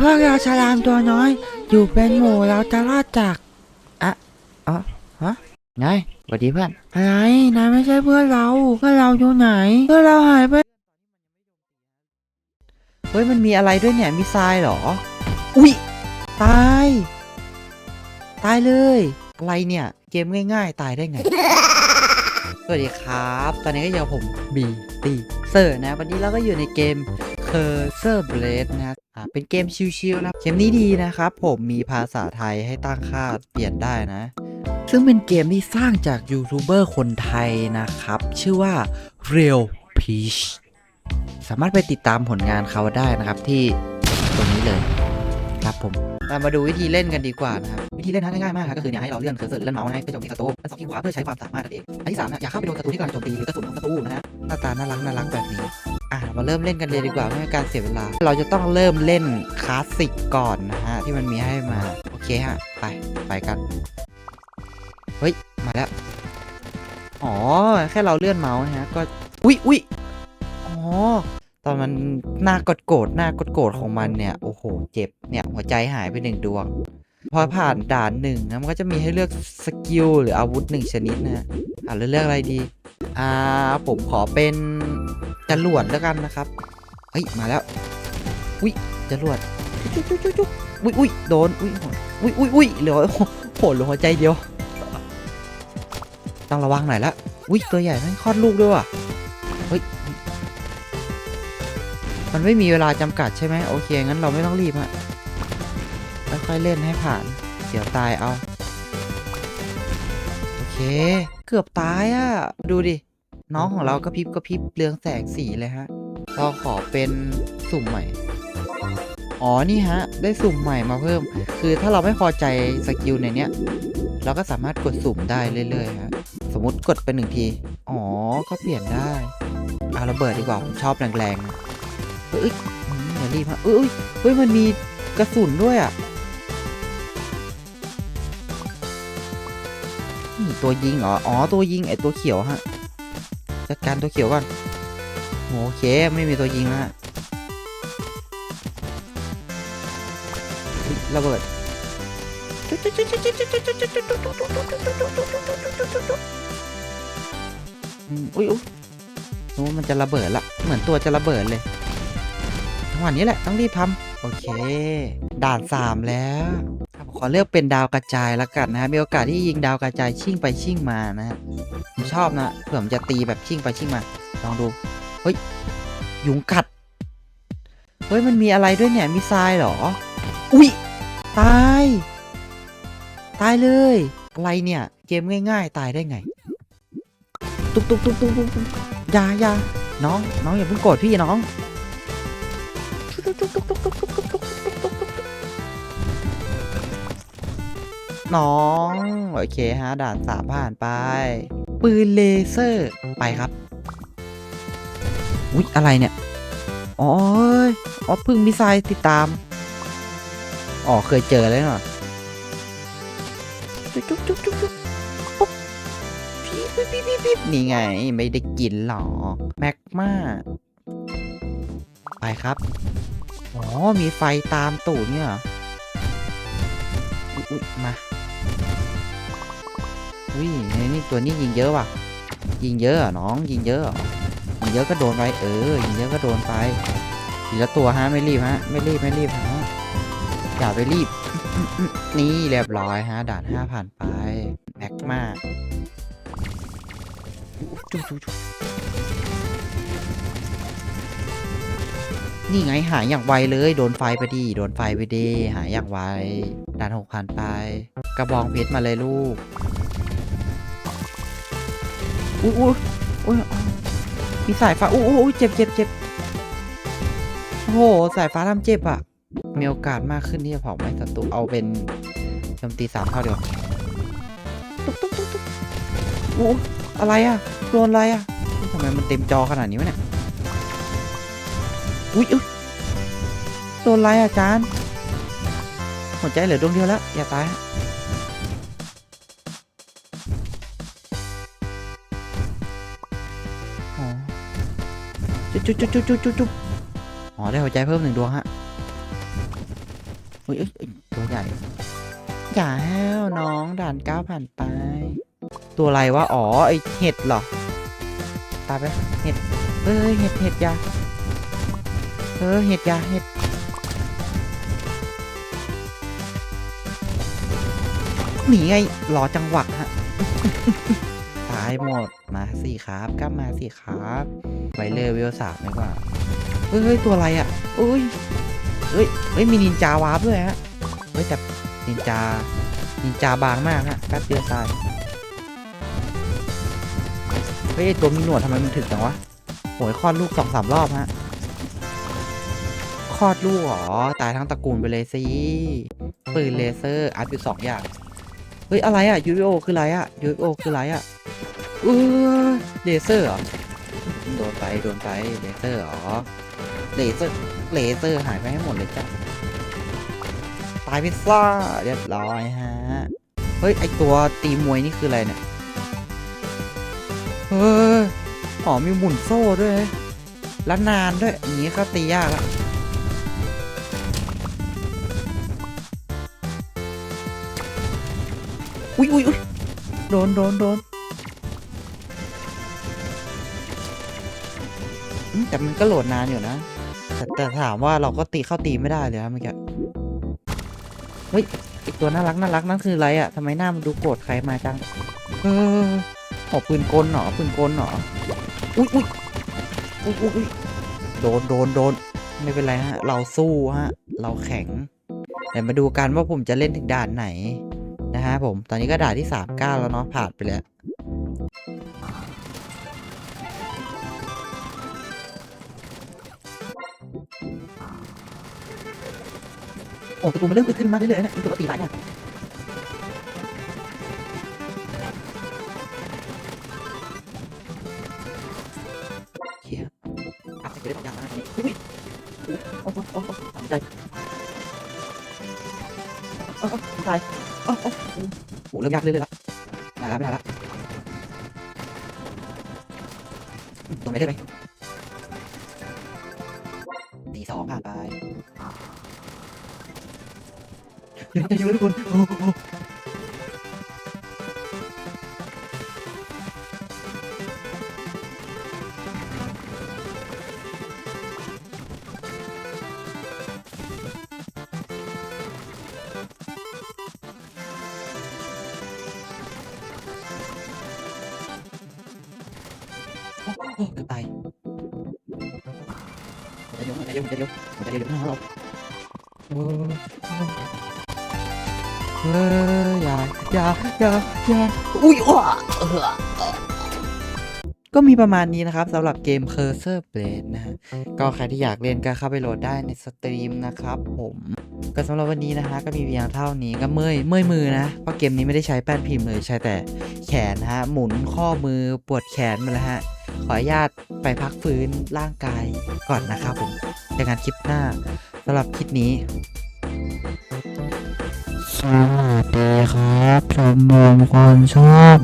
พวกเราฉลามตัวน้อย อยู่เป็นหมู่เราจะรอดจากอะอ๋อฮะไงสวัสดีเพื่อนอะไรนายไม่ใช่เพื่อนเราเพื่อนเราอยู่ไหน เพื่อนเราหายไปเฮ้ยมันมีอะไรด้วยเนี่ยมีทรายเหรอ อุ๊ยตาย ตายเลย อะไรเนี่ยเกมง่าย ๆ ตายได้ไง สวัสดีครับ ตอนนี้ก็อยู่กับผมบีตีเซอร์นะ วันนี้เราก็อยู่ในเกม c u r s o r Blade นะครับเป็นเกมชิลๆนะเกมนี้ดีนะครับ ผมมีภาษาไทยให้ตั้งค่าเปลี่ยนได้นะ ซึ่งเป็นเกมที่สร้างจากยูทูบเบอร์คนไทยนะครับ ชื่อว่า Real Peach สามารถไปติดตามผลงานเขาได้นะครับที่ตรงนี้เลยครับผมเรามาดูวิธีเล่นกันดีกว่านะครับ วิธีเล่นง่ายๆมากครับก็คือเนี่ยให้เราเลื่อนเคอร์เซอร์เลื่อนเมาส์ให้ไปโจมตีศัตรูและสองที่ขวาเพื่อใช้ความสามารถนั่นเองอันที่สามนะอย่าเข้าไปโดนศัตรูที่กำลังโจมตีหรือกระสุนของศัตรูนะฮะหน้าตาน่ารักน่ารักแบบนี้ อะมาเริ่มเล่นกันเลยดีกว่าไม่ให้การเสียเวลา เราจะต้องเริ่มเล่นคลาสสิกก่อนนะฮะที่มันมีให้มาโอเคฮะไปไปกันเฮ้ยมาแล้วอ๋อแค่เราเลื่อนเมาส์นะฮะก็อุ๊ยอุ๊ยอ๋อตอนมันหน้ากดโกรธหน้ากดโกรธของมันเนี่ยโอ้โหเจ็บเนี่ยหัวใจหายไปหนึ่งดวงพอผ่านด่านหนึ่งนะมันก็จะมีให้เลือกสกิลหรืออาวุธหนึ่งชนิดนะฮะอะเลือกอะไรดี อ่าผมขอเป็น จรวดแล้วกันนะครับเฮ้ยมาแล้วอุ้ยจรวดจุ๊กจุ๊กจุ๊กจุ๊กอุ้ยอุ้ยโดนอุ้ยอุ้ยอุ้ยอุ้ยเหลือโหโหเหลือหัวใจเดียว ต้องระวังหน่อยละอุ้ยตัวใหญ่แม่งคลอดลูกด้วยว่ะเฮ้ยมันไม่มีเวลาจำกัดใช่ไหมโอเคงั้นเราไม่ต้องรีบฮะค่อยๆเล่นให้ผ่านเดี๋ยวตายเอา โอเค เกือบตายอะ่ะ ดูดิ น้องของเราก็พริบก็พริบเรืองแสงสีเลยฮะเราขอเป็นสุ่มใหม่ อ๋อนี่ฮะ ได้สุ่มใหม่มาเพิ่ม คือถ้าเราไม่พอใจสกิลในเนี้ย เราก็สามารถกดสุ่มได้เรื่อยๆฮะ สมมติกดไปหนึ่งที อ๋อ ก็เปลี่ยนได้เอาระเบิดดีกว่า ผมชอบแรงๆเอ้ยอย่ารีบฮะเอ้ยเฮ้ย มันมีกระสุนด้วยอะนี่ตัวยิงเหรอ อ๋อ ตัวยิงไอตัวเขียวฮะ จัดการตัวเขียวก่อนโอเคไม่มีตัวยิงแล้วฮะระเบิดอุ้ยอุ้ยโอ้มันจะระเบิดละ เหมือนตัวจะระเบิดเลยทั้งวันนี้แหละ ต้องรีบทำโอเค ด่านสามแล้ว ขอเลือกเป็นดาวกระจายล้วกันนะฮะมีโอกาสที่ยิงดาวกระจายชิ่งไปชิ่งมานะฮะผมชอบนะเผื่อมจะตีแบบชิ่งไปชิ่งมา ลองดู เฮ้ย ยุงกัด เฮ้ย มันมีอะไรด้วยเนี่ย มีทรายเหรอ อุ๊ย ตาย ตายเลย อะไรเนี่ย เกมง่ายๆ ตายได้ไง ตุ๊บตุ๊บตุ๊บตุ๊บตุ๊บยายาน้อง น้องอย่าเพิ่งโกรธพี่น้อง น้อง โอเคฮะ ด่านสามผ่านไป ปืนเลเซอร์ไปครับ อุ๊ย อะไรเนี่ย อ๋ออ๋อพึ่งมิไซล์ติดตาม อ๋อ เคยเจอแล้วเนาะจุ๊บจุ๊บจุ๊บจุ๊บจุ๊บปุ๊บพี่พี่พี่พี่พี่นี่ไง ไม่ได้กินหรอ แม็กมาไปครับ อ๋อ มีไฟตามตูดเนี่ยเหรอ อุ๊ยอุ๊ยมา อุ้ยนี่ตัวนี้ยิงเยอะว่ะ ยิงเยอะน้องยิงเยอะยิงเยอะก็โดนไปเออยิงเยอะก็โดนไปทีละตัวฮะไม่รีบฮะไม่รีบไม่รีบฮะอย่าไปรีบ นี่เรียบร้อยฮะด่านห้าผ่านไปแม็กมาจุ๊บจุ๊บจุ๊บ นี่ไงหายอย่างไวเลย โดนไฟไปดีโดนไฟไปดีหายอย่างไวด่านหกผ่านไป กระบองเพชรมาเลยลูก อุ้ยอุ้ยอุ้ยมีสายฟ้าอุ้ยอุ้ยเจ็บเจ็บเจ็บโอ้โหสายฟ้าทำเจ็บอะ มีโอกาสมากขึ้นที่จะเผาไหม้ศัตรูเอาเป็นโจมตีสามเท่าเดียวตุ๊กตุ๊กตุ๊กตุ๊กอู้อะไรอะโดนอะไรอะทำไมมันเต็มจอขนาดนี้วะเนี่ย อุ้ยอุ๊ยโดนไรอะจานหัวใจเหลือดวงเดียวแล้ว อย่าตายฮะอ๋อจุ๊บจุ๊บจุ๊บจุ๊บจุ๊บจุ๊บอ๋อได้หัวใจเพิ่มหนึ่งดวงฮะเฮ้ยอ้ยเอ้ยตัวใหญ่อย่าแห้วน้องด่านเก้าผ่านไป ตัวอะไรวะ อ๋อ ไอเห็ดเหรอ ตายไป เห็ด เอ้ย เห็ดเห็ดยา เออเห็ดยาเห็ดหนีไงรอจังหวะฮะตายหมดมาสิครับกล้ามาสิครับไวเลอร์เวลสามดีกว่าเฮ้ยเฮ้ยตัวอะไรอะอุ้ยเฮ้ยเฮ้ยมีนินจาวาร์ปด้วยฮะเฮ้ยแต่นินจานินจาบางมากฮะแป๊บเดียวตายเฮ้ยไอตัวมีหนวดทำไมมันถึงจังวะโหยคลอดลูกสองสามรอบฮะ คลอดลูกเหรอ ตายทั้งตระกูลไปเลยสิ ปืนเลเซอร์อัพอยู่สองอย่าง เฮ้ย อะไรอะ UFO คืออะไรอะ UFO คืออะไรอะเออเลเซอร์เหรอ โดนไป โดนไป เลเซอร์เหรอ เลเซอร์ เลเซอร์หายไปให้หมดเลยจ้ะ ตายพิซซ่าเรียบร้อยฮะ เฮ้ย ไอตัวตีมวยนี่คืออะไรเนี่ย เฮ้ยอ๋อมีหมุนโซ่ด้วย แล้วนานด้วยอย่างนี้ก็ตียากละ อุ้ยอุ้ยอุ้ยโดนโดนโดนแต่มันก็โหลดนานอยู่นะ แต่แต่ถามว่าเราก็ตีเข้าตีไม่ได้เลยนะเมื่อกี้เฮ้ยไอตัวน่ารักน่ารักนั่นคืออะไรอะ่ะทำไมหน้ามันดูโกรธใครมาจัง เออหอปืนกลเหรอปืนกลเหรออุ้ยอุ้ยอุ้ยอุ้ยอุ๊ยโดนโดนโดนไม่เป็นไรฮะ เราสู้ฮะ เราแข็ง แต่มาดูกันว่าผมจะเล่นถึงด่านไหน นะฮะผม ตอนนี้ก็ด่านที่สามเก้าแล้วเนาะผ่านไปแล้ว โอ้ประตูมันเริ่มขึ้นมาเรื่อยๆนะปกติหลายอย่างเฮียอัดไปได้บางอย่างนะอุ้ยโอ้โหโอ้โหตายใจโอ้โหตาย โอ้โหโหเริ่มยากเรื่อยๆแล้วได้แล้วไม่ได้แล้วตรงไหนได้ไหมตีสองผ่านไปอย่าใจเย็นทุกคน โอ้เกือบตายใจเย็นใจเย็นใจเย็นใจเย็นนะเราโอ้เฮ้ยอย่าอย่าอย่าอย่าอุ้ยอ้วเออก็มีประมาณนี้นะครับสำหรับเกม Cursor Blade นะฮะก็ใครที่อยากเล่นก็เข้าไปโหลดได้ในสตรีมนะครับผมก็สำหรับวันนี้นะฮะก็มีเพียงเท่านี้ก็เมื่อยเมื่อยมือนะเพราะเกมนี้ไม่ได้ใช้แป้นพิมพ์เลยใช้แต่แขนนะฮะหมุนข้อมือปวดแขนมาแล้วฮะ ขออนุญาตไปพักฟื้นร่างกายก่อนนะครับผมเจอกันคลิปหน้าสำหรับคลิปนี้ สวัสดีครับชมรมคนชอบ